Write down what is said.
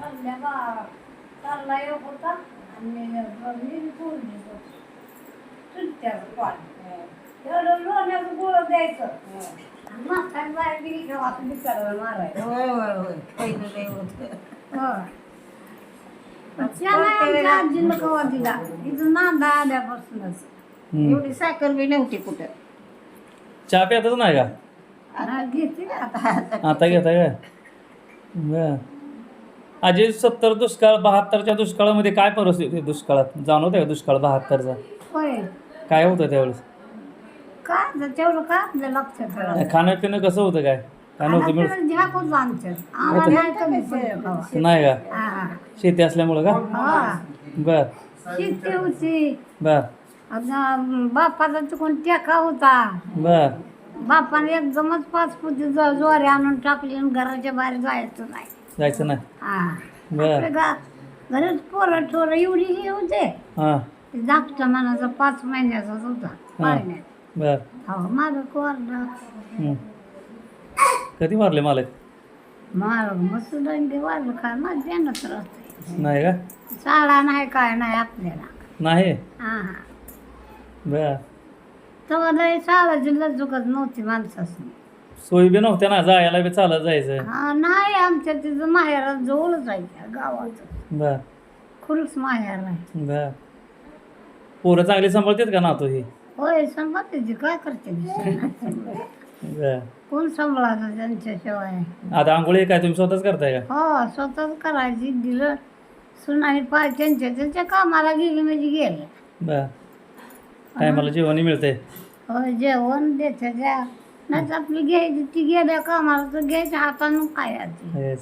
चालल्या बा चालला एक होता आणि मी सोडली चुलत्याचं पाणी एवढं लोण्याचं गोळ द्यायचं आणि म्हातारी बाहेर गेली का वाटून बिचारायला मारायचं. होय होय होय. पहिलं लय होतं. हो. आजीनं कवा दिला? इथं नांदा आल्यापासूनच. हम्म. एवढी साखर बी नव्हती कुठं. चहा प्यातच नाही का? आता घेते का आता. आता घेता काय? बर. आजी सत्तर दुष्काळ बहात्तरच्या दुष्काळामध्ये काय परिस्थिती होती दुष्काळात? जाणवते का दुष्काळ बहात्तरचा? होय. काय होतं त्यावेळेस? तेवढं आपल्या लक्षात राहतं? खाणं पिणं कसं होतं काय? काय नव्हतं मिळत? आपल्याला ध्याक होतं आमच्यात. आम्हाला नाही कमी पडलं कवा. नाही का? हा, हा. शेती असल्यामुळं का? हा. बर. शेती होती. बर. बापाचा तिकडून टेका होता. बर. बापाने एकदमच पाच फुटी ज- ज्वारी आणून टाकली आणि घराच्या बाहेर जायचं नाही. जायचं नाही हा. बर. गा- घरात पोरं ठोरं एवढी हे होते. हां. ते धाकटा मनाचा पाच महिन्याचाच होता महिन्यात बर. हो कोरडं हम्म. कधी मारले मालक? मार मस्त दंडी वाढलं काय माझं ध्यानात राहते नाही का? शाळा नाही काय नाही आपल्याला. नाही? हा हा. बर. तेव्हा लय शाळाची लजूकच नव्हती माणसाची सोयी बी नव्हत्या ना जायला बी चालत जायचं. हा नाही आमच्या तिथं माहेरात जवळच आहे गावात बर. खुलच माहेर आहे. बर. पोरं चांगली सांभाळतात का ना तो ही? होय सांभाळते काय करते बर. कोण सांभाळायचं त्यांच्याशिवाय? आता आंघोळी काय तुम्ही स्वतःच करताय का? हो स्वतःच करायची दिलं सुनाने पाय त्यांच्या त्यांच्या कामाला गेली म्हणजे गेले. बर. टायमाला जेवणही मिळते होय जेवण देते द्या नाही तर आपली घ्यायची ती गेल्या कामाला तर घ्यायच्या हातानं खायची.